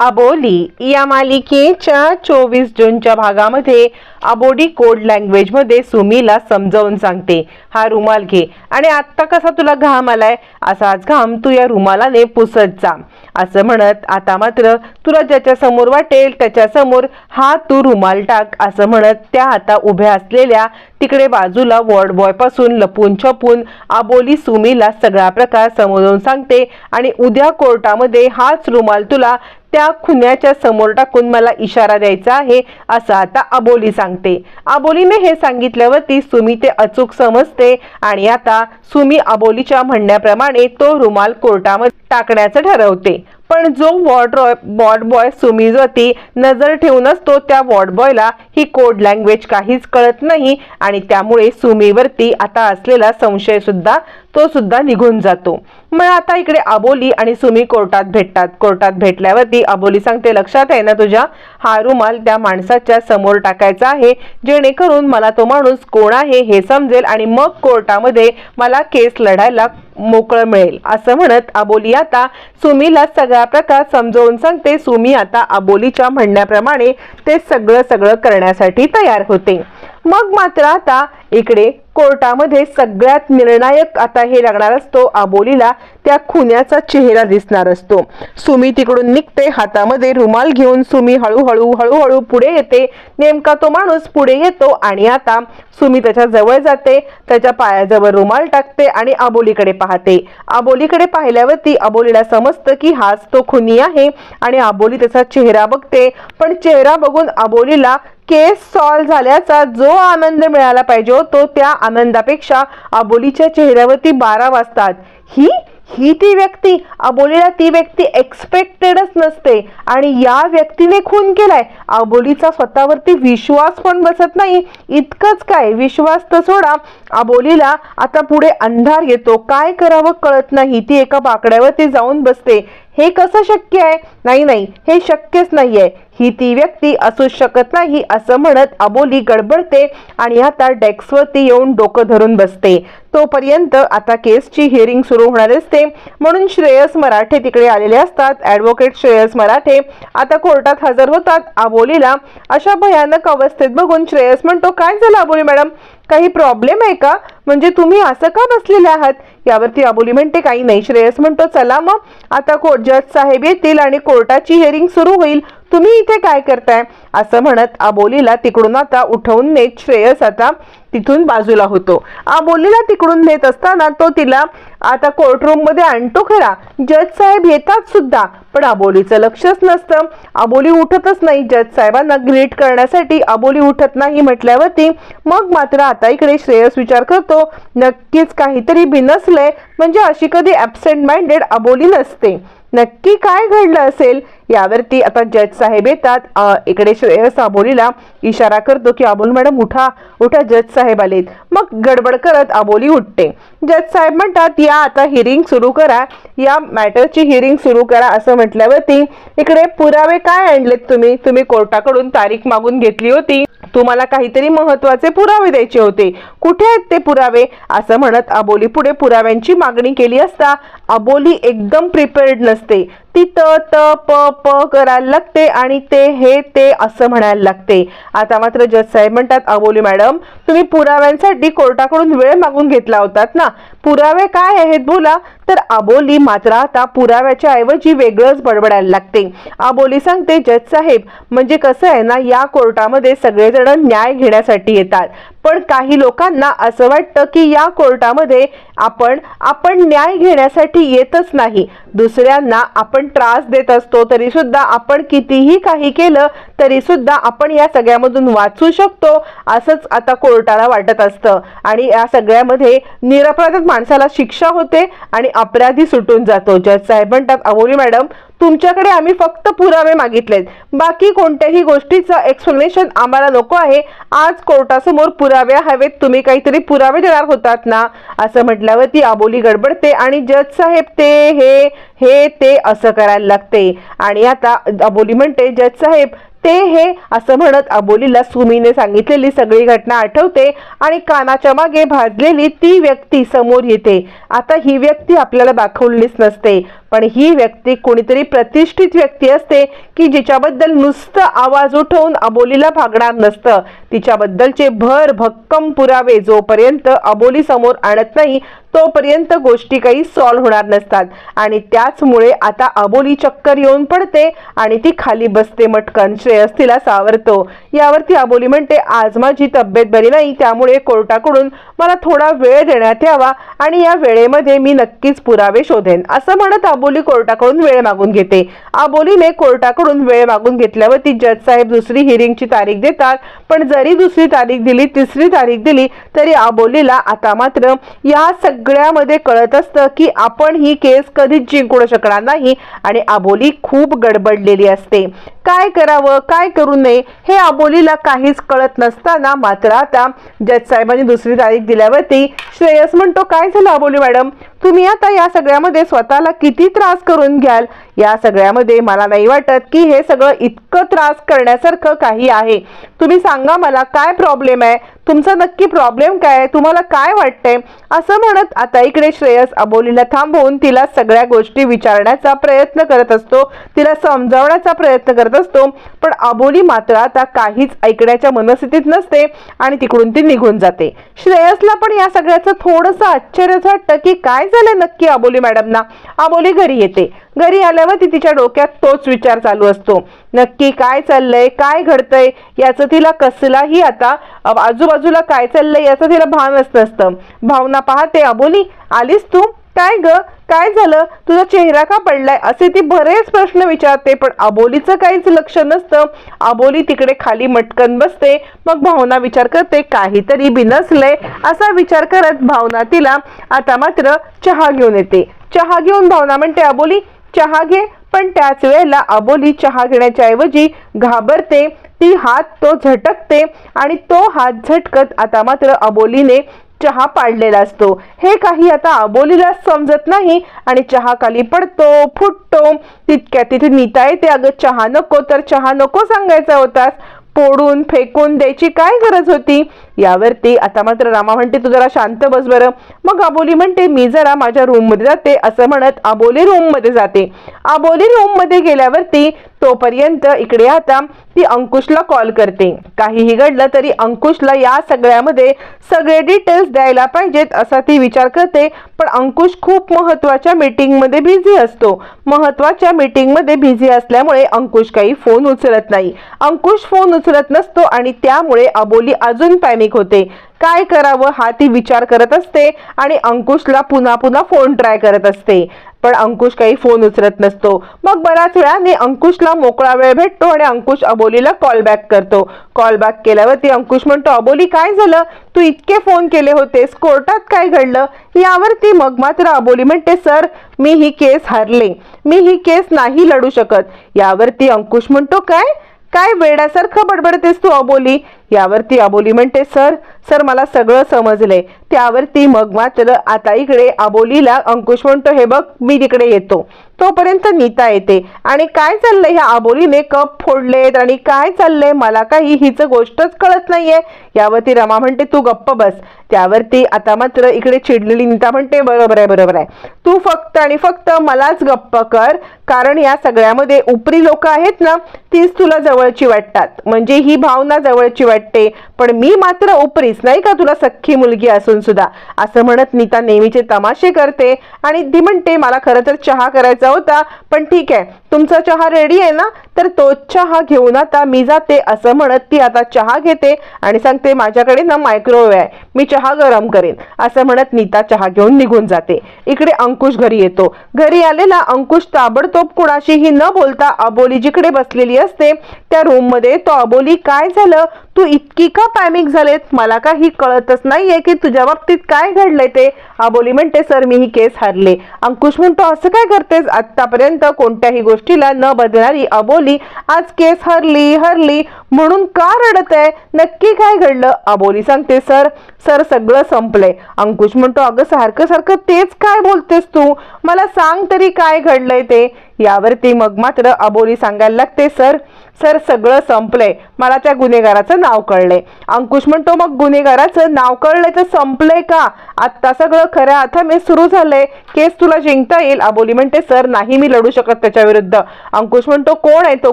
अबोली या मालिकेच्या चोवीस जूनच्या भागामध्ये अबोडी कोड लँग्वेजमध्ये सुमीला समजावून सांगते. हा रुमाल घे. आणि आत्ता कसा तुला घाम आलाय? असाच घाम तू या रुमालाने पुसत जा असं म्हणत आता मात्र तुला ज्याच्या समोर वाटेल त्याच्यासमोर हा तू रुमाल टाक असं म्हणत त्या आता उभ्या असलेल्या तिकडे बाजूला वॉर्ड बॉयपासून लपून छपून आबोली सुमीला सगळा प्रकार समजवून सांगते. आणि उद्या कोर्टामध्ये हाच रुमाल तुला त्या खुन्याच्या समोर टाकून मला इशारा द्यायचा आहे असं आता अबोली सांगते. अबोलीने हे सांगितल्यावरती सुमी ते अचूक समजते आणि आता सुमी अबोलीच्या म्हणण्याप्रमाणे तो रुमाल कोर्टामध्ये टाकण्याचं ठरवते. पण जो वॉर्ड वॉर्ड बॉय सुमीवरती नजर ठेवूनच तो त्या वॉर्ड बॉयला ही कोड लँग्वेज काहीच कळत नाही आणि त्यामुळे सुमीवरती आता असलेला संशय सुद्धा तो सुद्धा निघून जातो. मग आता इकडे अबोली आणि सुमी कोर्टात भेटतात. कोर्टात भेटल्यावरती अबोली सांगते लक्षात आहे ना तुझ्या? हा रुमाल त्या माणसाच्या समोर टाकायचा आहे. जेणेकरून मला तो माणूस कोण आहे हे समजेल आणि मग कोर्टामध्ये मला केस लढायला मोकळं मिळेल. असं म्हणत अबोली आता सुमीला सगळा प्रकार समजवून सांगते. सुमी आता अबोलीच्या म्हणण्याप्रमाणे ते सगळं सगळं करण्यासाठी तयार होते. मग मात्र आता इकडे कोर्टामध्ये सगळ्यात निर्णायक आता हे लागणार असतो आबोलीला त्या खुन्याचा चेहरा दिसणार असतो. सुमी तिकडून निघते हातामध्ये रुमाल घेऊन सुमी हळूहळू हळूहळू पुढे येते. नेमका तो माणूस पुढे येतो आणि आता सुमी त्याच्याजवळ जाते त्याच्या पायाजवळ रुमाल टाकते आणि आबोलीकडे पाहते. आबोलीकडे पाहिल्यावरती आबोलीला समजतं की हाच तो खुनी आहे आणि आबोली त्याचा चेहरा बघते. पण चेहरा बघून आबोलीला केस सॉल्व झाल्याचा जो आनंद मिळाला पाहिजे हो, तो त्या आनंदापेक्षा अबोलीच्या चेहऱ्यावरती बारा वाजतात. ही ही ती व्यक्ती अबोलीला ती व्यक्ती एक्सपेक्टेडच नसते. आणि या व्यक्तीने खून केलाय. अबोलीचा स्वतःवरती विश्वास पण बसत नाही. इतकंच काय विश्वास तर सोडा. अबोलीला आता पुढे अंधार येतो. काय करावं कळत नाही. ती एका बाकड्यावरती जाऊन बसते. हे कसं शक्य आहे? नाही नाही हे शक्यच नाहीये. ही ती व्यक्ती असूच शकत नाही असं म्हणत अबोली गडबडते आणि आता डेस्कवरती येऊन डोकं धरून बसते. तोपर्यंत आता केसची हिअरिंग सुरू होणार असते. म्हणून श्रेयस मराठे तिकडे आलेले असतात. ॲडव्होकेट श्रेयस मराठे आता कोर्टात हजर होतात. अबोलीला अशा भयानक अवस्थेत बघून श्रेयस म्हणतो काय झालं अबोली मॅडम? काही प्रॉब्लेम आहे का? म्हणजे तुम्ही असं का बसलेले आहात? यावरती अबोली म्हणते काही नाही श्रेयस म्हणतो चला मग आता कोर्ट जज साहेब येतील आणि कोर्टाची हिअरिंग सुरू होईल. तुम्ही इथे काय करताय? असं म्हणत अबोलीला तिकडून आता उठवून नेत श्रेयस आता तिथून बाजूला होतो. आबोलीला तिकडून नेत असताना तो तिला आता कोर्टरूममध्ये आणतो खरा. जज साहेब येतात सुद्धा पण आबोलीचं लक्षच नसतं. आबोली उठतच नाही. जज साहेबांना ग्रीट करण्यासाठी आबोली उठत नाही म्हटल्यावरती मग मात्र आता इकडे श्रेयस विचार करतो नक्कीच काहीतरी बिनसलंय. म्हणजे अशी कधी ॲबसेंट माइंडेड आबोली नसते. नक्की काय घडलं असेल यावरती आता जज साहेब येतात. इकडे श्रेयस आबोलीला इशारा करतो की अबोल मॅडम उठा उठा जज साहेब आलेत. मग गडबड करत आबोली उठते. जज साहेब म्हणतात या आता हिअरिंग सुरू करा. या मॅटरची हिअरिंग सुरू करा असं म्हटल्यावरती इकडे पुरावे काय आणलेत तुम्ही? तुम्ही कोर्टाकडून तारीख मागून घेतली होती. तुम्हाला काहीतरी महत्त्वाचे पुरावे द्यायचे होते. कुठे आहेत ते पुरावे? असं म्हणत अबोली पुढे पुराव्यांची मागणी केली असता अबोली एकदम प्रिपेअर्ड नसते. ती त त प प करायला लागते आणि ते हे ते असं म्हणायला लागते. आता मात्र जज साहेब म्हणतात अबोली मॅडम तुम्ही पुराव्यांसाठी कोर्टाकडून वेळ मागून घेतला होतात ना? पुरावे काय आहेत बोला? तर अबोली मात्र आता पुराव्याच्या ऐवजी वेगळंच बडबडायला लागते. अबोली सांगते जज साहेब म्हणजे कसं आहे ना या कोर्टामध्ये सगळेजण न्याय घेण्यासाठी येतात. पण काही लोकांना असं वाटतं की या कोर्टामध्ये आपण आपण न्याय घेण्यासाठी येतच नाही. दुसऱ्यांना आपण त्रास देत असतो तरी सुद्धा आपण कितीही काही केलं तरी सुद्धा आपण या सगळ्यामधून वाचू शकतो असंच आता कोर्टाला वाटत असतं. आणि या सगळ्यामध्ये निरपराध माणसाला शिक्षा होते आणि अपराधी सुटून जातो. जज साहेब म्हणतात अमोली मॅडम तुमच्याकडे आम्ही फक्त पुरावे मागितलेत. बाकी कोणत्याही गोष्टीचं एक्सप्लेनेशन आम्हाला नको आहे. आज कोर्टासमोर पुरावे हवेत तुम्ही काहीतरी पुरावे देणार होतात ना? असं म्हटल्यावर ती आबोली गडबडते आणि जज साहेब ते हे हे ते असं करायला लागते. आणि आता अबोली म्हणते जज साहेब ते हे असं म्हणत अबोलीला सुमीने सांगितलेली सगळी घटना आठवते आणि कानाच्या मागे भाजलेली ती व्यक्ती समोर येते. आता ही व्यक्ती आपल्याला दाखवलीच नसते. पण ही व्यक्ती कोणीतरी प्रतिष्ठित व्यक्ती असते की जिच्याबद्दल नुसतं आवाज उठवून अबोलीला भागणार नसतं. तिच्याबद्दलचे भर भक्कम पुरावे जोपर्यंत अबोली समोर आणत नाही तोपर्यंत गोष्टी काही सॉल्व्ह होणार नसतात. आणि त्याचमुळे आता अबोली चक्कर येऊन पडते आणि ती खाली बसते मटकन. श्रेयस तिला सावरतो. यावरती अबोली म्हणते आज माझी तब्येत बरी नाही त्यामुळे कोर्टाकडून मला थोडा वेळ देण्यात यावा आणि या वेळेमध्ये मी नक्कीच पुरावे शोधेन. असं म्हणत अबोली कोर्टाकडून वेळ मागून घेते. अबोलीने कोर्टाकडून वेळ मागून घेतल्यावरती जज साहेब दुसरी हिअरिंगची तारीख देतात. पण जरी दुसरी तारीख दिली तिसरी तारीख दिली तरी अबोलीला आता मात्र या सग सगळ्यामध्ये कळत असतं की आपण ही केस कधीच जिंकू शकणार नाही आणि आबोली खूप गडबडलेली असते. काय करावं काय करू नये हे अबोलीला काहीच कळत नसताना मात्र आता जज साहेबांनी दुसरी तारीख दिल्यावरती श्रेयस म्हणतो काय झालं अबोली मॅडम? तुम्ही आता या सगळ्यामध्ये स्वतःला किती त्रास करून घ्याल? या सगळ्यामध्ये मला नाही वाटत की हे सगळं इतकं त्रास करण्यासारखं काही आहे. तुम्ही सांगा मला काय प्रॉब्लेम आहे? तुमचा नक्की प्रॉब्लेम काय आहे? तुम्हाला काय वाटतंय? असं म्हणत आता इकडे श्रेयस अबोलीला थांबवून तिला सगळ्या गोष्टी विचारण्याचा प्रयत्न करत असतो. तिला समजावण्याचा प्रयत्न करत असतो पण अबोली मात्र आता काहीच ऐकण्याच्या मनस्थितीत नसते आणि तिकडून ती निघून जाते. श्रेयसला पण या सगळ्याचं थोडंसं आश्चर्यच वाटतं की काय झालं नक्की अबोली मॅडमना? अबोली घरी येते. घरी आल्यावर ती तिच्या डोक्यात तोच विचार चालू असतो. नक्की काय चाललंय? काय घडतंय? याचं तिला कसलाही आता आजूबाजूला काय चाललंय याचं तिला भानच नसतं. भावना पाहते अबोली आलीस तू? काय ग? काय झालं? तुझा चेहरा का पडलाय? असे ती बरेच प्रश्न विचारते पण अबोलीचं काहीच लक्ष नसतं. अबोली तिकडे खाली मटकन बसते. मग भावना विचार करते काहीतरी बिनसलंय असा विचार करत भावना तिला आता मात्र चहा घेऊन येते. चहा घेऊन भावना म्हणते अबोली चहा घे. पण त्याच वेळेला अबोली चहा घेण्याच्या ऐवजी घाबरते. ती हात तो झटकते आणि तो हात झटकत आता मात्र अबोलीने चहा पाडलेला असतो. हे काही आता अबोलीला समजत नाही आणि चहा खाली पडतो फुटतो. तितक्या तिथे नीता येते. अगं चहा नको तर चहा नको सांगायचा होतास. पोडून फेकून द्यायची काय गरज होती? यावरती आता मात्र रामा म्हणते तू जरा शांत बस बरं. मग अबोली म्हणते मी जरा माझ्या रूममध्ये जाते. असं म्हणत अबोली रूममध्ये जाते. अबोली रूममध्ये गेल्यावरती तोपर्यंत इकडे आता ती अंकुशला कॉल करते. काहीही घडलं तरी अंकुशला या सगळ्यामध्ये सगळे डिटेल्स द्यायला पाहिजेत असा ती विचार करते. पण अंकुश खूप महत्त्वाच्या मीटिंगमध्ये बिझी असतो. महत्त्वाच्या मीटिंगमध्ये बिझी असल्यामुळे अंकुश काही फोन उचलत नाही. अंकुश फोन उचलत नसतो आणि त्यामुळे अबोली अजून पॅनिक होते. काय करावं हा ती विचार करत असते आणि अंकुशला पुन्हा पुन्हा फोन ट्राय करत असते. पण अंकुश काही फोन उचलत नसतो. मग बऱ्याच वेळाने अंकुशला मोकळा वेळ भेटतो आणि अंकुश अबोलीला कॉल बॅक करतो. कॉल बॅक केल्यावरती अंकुश म्हणतो अबोली काय झालं? तू इतके फोन केले होतेस. कोर्टात काय घडलं? यावरती मग मात्र अबोली म्हणते सर मी ही केस हरले. मी ही केस नाही लढू शकत. यावरती अंकुश म्हणतो काय? काय वेड्यासारखं बडबडतेस तू अबोली. यावरती अबोली म्हणते सर सर मला सगळं समजलंय त्यावरती मग मात्र आता इकडे अबोलीला अंकुश म्हणतो हे बघ मी तिकडे येतो. तोपर्यंत नीता येते. आणि काय चाललंय? ह्या अबोलीने कप फोडलेत आणि काय चाललंय? मला काही हिच गोष्टच कळत नाहीये. यावरती रमा म्हणते तू गप्प बस. त्यावरती आता मात्र इकडे चिडलेली नीता म्हणते बरोबर आहे बरोबर आहे. तू फक्त आणि फक्त मलाच गप्प कर कारण या सगळ्यामध्ये उपरी लोक आहेत ना तीच तुला जवळची वाटतात. म्हणजे ही भावना जवळची वाटते. पण मी मात्र उपरीच नाही का तुला सख्खी मुलगी असून सुद्धा? असं म्हणत नीता नेहमीचे तमाशे करते आणि ती म्हणते मला खरं तर चहा करायचा होता पण ठीक आहे. तुमचा चहा रेडी आहे ना? तर तो चहा घेऊन आता मी जाते असं म्हणत ती आता चहा घेते आणि सांगते माझ्याकडे ना मायक्रोवेव्ह आहे. मी चहा गरम करेन. असं म्हणत नीता चहा घेऊन निघून जाते. इकडे अंकुश घरी येतो. घरी आलेला अंकुश ताबडतोब कुणाशीही न बोलता अबोली जिकडे बसलेली असते त्या रूममध्ये तो अबोली काय झालं? तू इतकी का पॅनिक झालेत? मला काही कळतच नाहीये की तुझ्या बाबतीत काय घडलंय ते. अबोली म्हणते सर मी ही केस हारले. अंकुश म्हणतो असं काय करतेस? आतापर्यंत कोणत्याही गोष्टीला न बदलणारी अबोली आज केस हरली हरली म्हणून का रडत आहे नक्की काय घडलं? अबोली सांगते सर सर सगळं संपलंय. अंकुश म्हणतो अगं सारखं सारखं तेच काय बोलतेस तू? मला सांग तरी काय घडलंय ते. यावरती मग मात्र अबोली सांगायला लागते सर सर सगळं संपलंय. मला त्या गुन्हेगाराचं नाव कळलंय. अंकुश म्हणतो मग गुन्हेगाराचं नाव कळलंय तर संपलंय का? आत्ता सगळं खऱ्या अर्थाने सुरू झालंय. केस तुला जिंकता येईल. अबोली म्हणते सर नाही मी लढू शकत त्याच्या विरुद्ध. अंकुश म्हणतो कोण आहे तो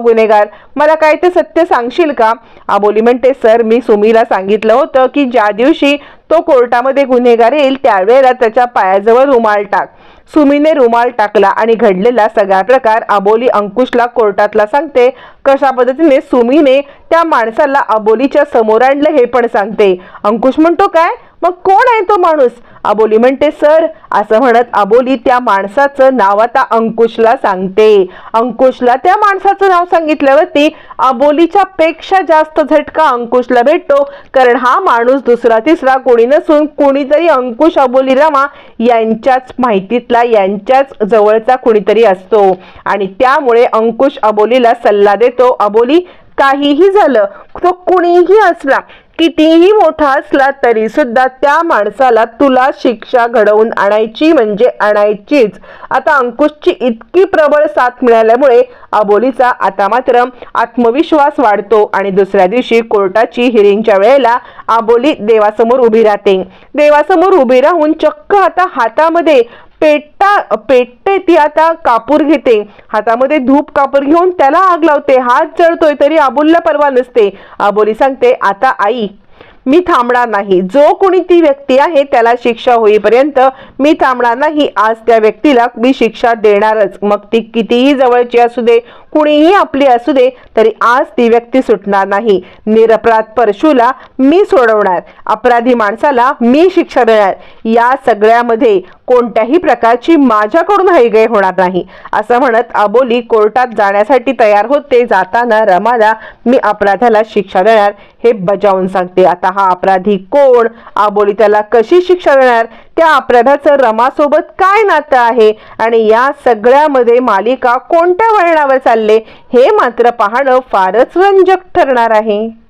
गुन्हेगार? मला काय ते सत्य सांगशील का? अबोली म्हणते सर मी सुमीला सांगितलं होतं की ज्या दिवशी तो कोर्टामध्ये गुन्हेगार येईल त्यावेळेला त्याच्या पायाजवळ रुमाल टाक. सुमीने रुमाल टाकला आणि घडलेला सगळा प्रकार अबोली अंकुशला कोर्टातला सांगते. कशा पद्धतीने सुमीने त्या माणसाला अबोलीच्या समोर आणलं हे पण सांगते. अंकुश म्हणतो काय? मग कोण आहे तो माणूस? अबोली म्हणते सर असं म्हणत अबोली त्या माणसाचं नाव आता अंकुशला सांगते. अंकुशला त्या माणसाचं नाव सांगितल्यावरती अबोलीच्या पेक्षा जास्त झटका अंकुशला भेटतो कारण हा माणूस दुसरा तिसरा कोणी नसून कोणीतरी अंकुश अबोली रमा यांच्याच माहितीतला यांच्याच जवळचा कुणीतरी असतो. आणि त्यामुळे अंकुश अबोलीला सल्ला देतो अबोली काहीही झालं तो कुणीही असला कितीही मोठा असला तरी सुद्धा त्या माणसाला तुला शिक्षा घडवून आणायची म्हणजे आणायचीच. आता अंकुशची इतकी प्रबळ साथ मिळाल्यामुळे अबोलीचा आता मात्र आत्मविश्वास वाढतो आणि दुसऱ्या दिवशी कोर्टाची हिरिंगच्या वेळेला अबोली देवासमोर उभी राहते. देवासमोर उभी राहून चक्क आता हातामध्ये पेटा पेटते ती आता कापूर घेते. हातामध्ये धूप कापूर घेऊन त्याला आग लावते. हात जळतोय तरी अबोलीला परवा नसते. अबोली सांगते आता आई मी थांबणार नाही. जो कोणी ती व्यक्ती आहे त्याला शिक्षा होईपर्यंत मी थांबणार नाही. आज त्या व्यक्तीला मी शिक्षा देणारच. मग ती कितीही जवळची असू दे कुणीही आपली असू दे तरी आज ती व्यक्ती सुटणार नाही. निरपराध परशुला मी सोडवणार. अपराधी माणसाला मी शिक्षा देणार. या सगळ्यामध्ये कोणत्याही प्रकारची माझ्याकडून हयगय होणार नाही. असं म्हणत अबोली कोर्टात जाण्यासाठी तयार होते. जाताना रमाला मी अपराधाला शिक्षा देणार हे बजावून सांगते. आता हा अपराधी कोण? आबोली त्याला कशी शिक्षा देणार? त्या अपराधाचं रमासोबत काय नातं आहे? आणि या सगळ्यामध्ये मालिका कोणत्या वळणावर चालले? हे मात्र पाहणं फारच रंजक ठरणार आहे.